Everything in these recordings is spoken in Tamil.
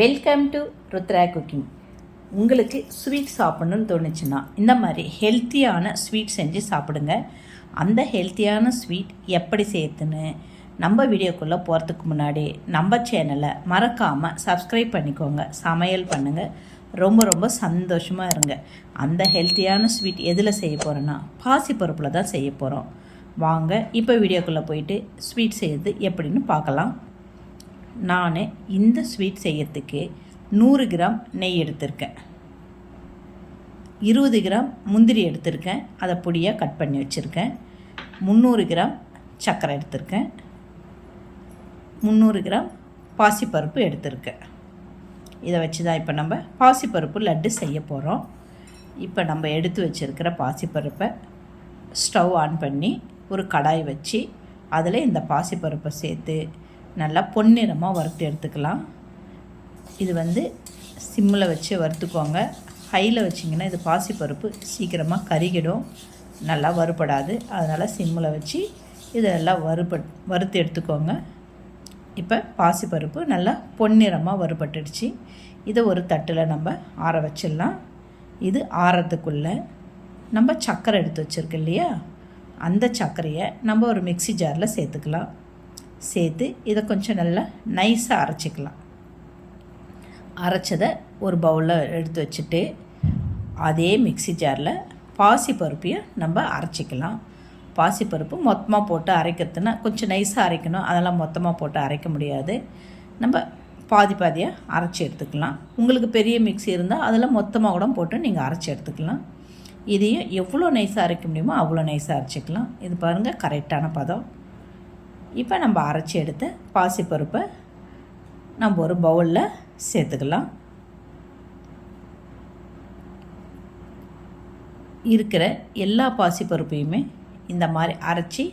வெல்கம் டு ருத்ரா குக்கிங் உங்களுக்கு ஸ்வீட் சாப்பிடணும்னு தோணுச்சுன்னா இந்த மாதிரி ஹெல்த்தியான ஸ்வீட் செஞ்சு சாப்பிடுங்க. அந்த ஹெல்த்தியான ஸ்வீட் எப்படி சேர்த்துன்னு நம்ம வீடியோக்குள்ளே போகிறதுக்கு முன்னாடி நம்ம சேனலை மறக்காமல் சப்ஸ்கிரைப் பண்ணிக்கோங்க. சமையல் பண்ணுங்கள் ரொம்ப ரொம்ப சந்தோஷமாக இருங்க. அந்த ஹெல்த்தியான ஸ்வீட் எதில் செய்ய போகிறோன்னா பாசிப்பருப்பில் தான் செய்ய போகிறோம் வாங்க இப்போ வீடியோக்குள்ளே போயிட்டு ஸ்வீட் செய்யறது எப்படின்னு பார்க்கலாம். நான் இந்த ஸ்வீட் செய்யறதுக்கு நூறு கிராம் நெய் எடுத்திருக்கேன். இருபது கிராம் முந்திரி எடுத்திருக்கேன். அதை பொடியாக கட் பண்ணி வச்சுருக்கேன். முந்நூறு கிராம் சர்க்கரை எடுத்திருக்கேன். முந்நூறு கிராம் பாசிப்பருப்பு எடுத்திருக்கேன். இதை வச்சு தான் இப்போ நம்ம பாசிப்பருப்பு லட்டு செய்ய போகிறோம் இப்போ நம்ம எடுத்து வச்சுருக்கிற பாசிப்பருப்பை ஸ்டவ் ஆன் பண்ணி ஒரு கடாய் வச்சு அதில் இந்த பாசிப்பருப்பை சேர்த்து நல்லா பொன்னிறமாக வறுத்து எடுத்துக்கலாம். இது வந்து சிம்மில் வச்சு வறுத்துக்கோங்க. ஹையில் வச்சிங்கன்னா இது பாசிப்பருப்பு சீக்கிரமாக கருகிடும். நல்லா வறுபடாது. அதனால் சிம்மில் வச்சு இதெல்லாம் வறுபட் வறுத்து எடுத்துக்கோங்க. இப்போ பாசிப்பருப்பு நல்லா பொன்னிறமாக வறுபட்டுடுச்சு. இதை ஒரு தட்டில் நம்ம ஆற வச்சிடலாம். இது ஆறதுக்குள்ளே நம்ம சர்க்கரை எடுத்து வச்சுருக்கு இல்லையா? அந்த சர்க்கரையை நம்ம ஒரு மிக்சி ஜாரில் சேர்த்துக்கலாம். சேர்த்து இதை கொஞ்சம் நல்லா நைஸாக அரைச்சிக்கலாம். அரைச்சதை ஒரு பவுலில் எடுத்து வச்சுட்டு அதே மிக்சி ஜாரில் பாசி பருப்பையும் நம்ம அரைச்சிக்கலாம். பாசிப்பருப்பு மொத்தமாக போட்டு அரைக்கிறதுனா கொஞ்சம் நைஸாக அரைக்கணும். அதெல்லாம் மொத்தமாக போட்டு அரைக்க முடியாது. நம்ம பாதி பாதியாக அரைச்சி எடுத்துக்கலாம். உங்களுக்கு பெரிய மிக்சி இருந்தால் அதில் மொத்தமாக கூட போட்டு நீங்கள் அரைச்சி எடுத்துக்கலாம். இதையும் எவ்வளோ நைஸாக அரைக்க முடியுமோ அவ்வளோ நைஸாக அரைச்சிக்கலாம். இது பாருங்கள் கரெக்டான பதம். இப்போ நம்ம அரைச்சி எடுத்த பாசிப்பருப்பை நம்ம ஒரு பவுலில் சேர்த்துக்கலாம். இருக்கிற எல்லா பாசிப்பருப்பையுமே இந்த மாதிரி அரைச்சி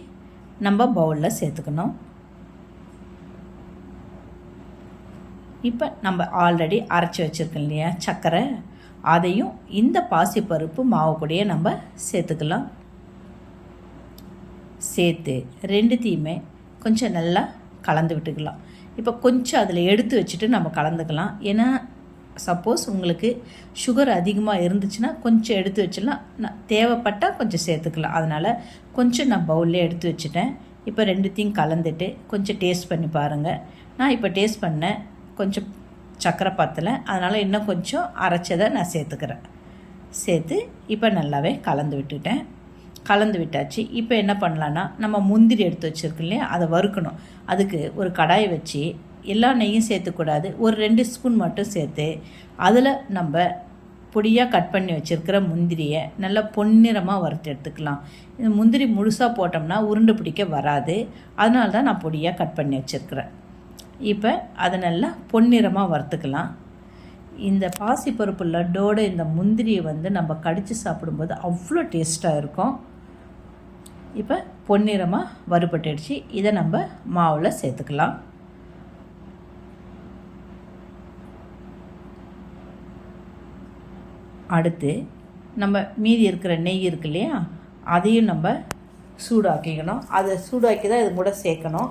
நம்ம பவுலில் சேர்த்துக்கணும். இப்போ நம்ம ஆல்ரெடி அரைச்சி வச்சுருக்கோம் இல்லையா சர்க்கரை. அதையும் இந்த பாசிப்பருப்பு மாவு கூடயே நம்ம சேர்த்துக்கலாம். சேர்த்து ரெண்டுத்தையுமே கொஞ்சம் நல்லா கலந்து விட்டுக்கலாம். இப்போ கொஞ்சம் அதில் எடுத்து வச்சுட்டு நம்ம கலந்துக்கலாம். ஏன்னா சப்போஸ் உங்களுக்கு சுகர் அதிகமாக இருந்துச்சுன்னா கொஞ்சம் எடுத்து வச்சிடலாம். நான் தேவைப்பட்டால் கொஞ்சம் சேர்த்துக்கலாம். அதனால் கொஞ்சம் நான் பவுல்லே எடுத்து வச்சுட்டேன். இப்போ ரெண்டுத்தையும் கலந்துட்டு கொஞ்சம் டேஸ்ட் பண்ணி பாருங்கள் நான் இப்போ டேஸ்ட் பண்ணேன் கொஞ்சம் சக்கரை பத்தலை. அதனால் இன்னும் கொஞ்சம் அரைச்சதை நான் சேர்த்துக்கிறேன். சேர்த்து இப்போ நல்லாவே கலந்து விட்டுட்டேன். கலந்து விட்டாச்சு. இப்போ என்ன பண்ணலான்னா நம்ம முந்திரி எடுத்து வச்சுருக்கோம் இல்லையா? அதை வறுக்கணும். அதுக்கு ஒரு கடாயை வச்சு எல்லா நெய்யும் சேர்த்துக்கூடாது. ஒரு ரெண்டு ஸ்பூன் மட்டும் சேர்த்து அதில் நம்ம பொடியாக கட் பண்ணி வச்சுருக்கிற முந்திரியை நல்லா பொன்னிறமாக வறுத்து எடுத்துக்கலாம். இந்த முந்திரி முழுசாக போட்டோம்னா உருண்டு பிடிக்க வராது. அதனால தான் நான் பொடியாக கட் பண்ணி வச்சுருக்கிறேன். இப்போ அதை நல்லா பொன்னிறமாக வறுத்துக்கலாம். இந்த பாசிப்பருப்பு லட்டோட இந்த முந்திரியை வந்து நம்ம கடித்து சாப்பிடும்போது அவ்வளோ டேஸ்ட்டாக இருக்கும். இப்போ பொன்னிறமாக வறுபட்டுடுச்சு. இதை நம்ம மாவில் சேர்த்துக்கலாம். அடுத்து நம்ம மீதி இருக்கிற நெய் இருக்கு இல்லையா? அதையும் நம்ம சூடாக்கிக்கணும். அதை சூடாக்கி தான் இது கூட சேர்க்கணும்.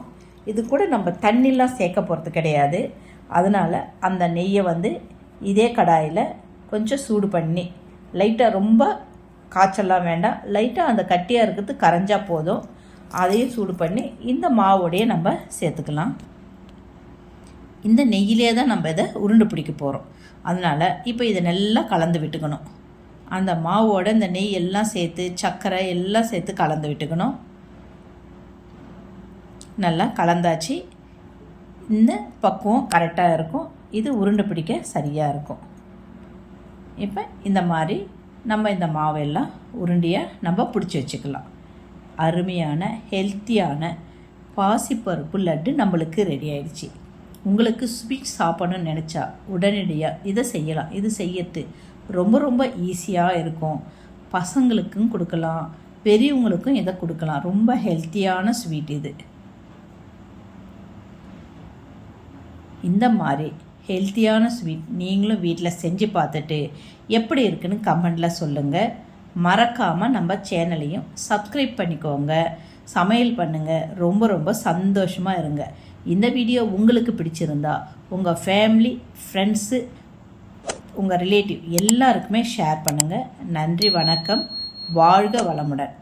இது கூட நம்ம தண்ணிலாம் சேர்க்க போகிறது கிடையாது. அதனால் அந்த நெய்யை வந்து இதே கடாயில் கொஞ்சம் சூடு பண்ணி லைட்டாக ரொம்ப காய்ச்சல்லாம் வேண்டாம். லைட்டாக அந்த கட்டியாக இருக்கிறது கரைஞ்சால் போதும். அதையும் சூடு பண்ணி இந்த மாவோடையே நம்ம சேர்த்துக்கலாம். இந்த நெய்யிலே தான் நம்ம இதை உருண்டு பிடிக்க போகிறோம் அதனால் இப்போ இதை நல்லா கலந்து விட்டுக்கணும். அந்த மாவோட இந்த நெய் எல்லாம் சேர்த்து சர்க்கரை எல்லாம் சேர்த்து கலந்து விட்டுக்கணும். நல்லா கலந்தாச்சு. இந்த பக்குவம் கரெக்டாக இருக்கும். இது உருண்டு பிடிக்க சரியாக இருக்கும். இப்போ இந்த மாதிரி நம்ம இந்த மாவெல்லாம் உருண்டியாக நம்ம பிடிச்சி வச்சுக்கலாம். அருமையான ஹெல்த்தியான பாசிப்பருப்பு லட்டு நம்மளுக்கு ரெடி ஆயிடுச்சு. உங்களுக்கு ஸ்வீட் சாப்பிடணும்னு நினச்சா உடனடியாக இதை செய்யலாம். இது செய்யறது ரொம்ப ரொம்ப ஈஸியாக இருக்கும். பசங்களுக்கும் கொடுக்கலாம். பெரியவங்களுக்கும் இதை கொடுக்கலாம். ரொம்ப ஹெல்த்தியான ஸ்வீட் இது. இந்த மாதிரி ஹெல்த்தியான ஸ்வீட் நீங்களும் வீட்டில் செஞ்சு பார்த்துட்டு எப்படி இருக்குன்னு கமெண்டில் சொல்லுங்கள் மறக்காமல் நம்ம சேனலையும் சப்ஸ்கிரைப் பண்ணிக்கோங்க. சமையல் பண்ணுங்கள் ரொம்ப ரொம்ப சந்தோஷமாக இருங்க. இந்த வீடியோ உங்களுக்கு பிடிச்சிருந்தா உங்கள் ஃபேமிலி ஃப்ரெண்ட்ஸு உங்கள் ரிலேட்டிவ் எல்லாருக்குமே ஷேர் பண்ணுங்கள் நன்றி வணக்கம். வாழ்க வளமுடன்.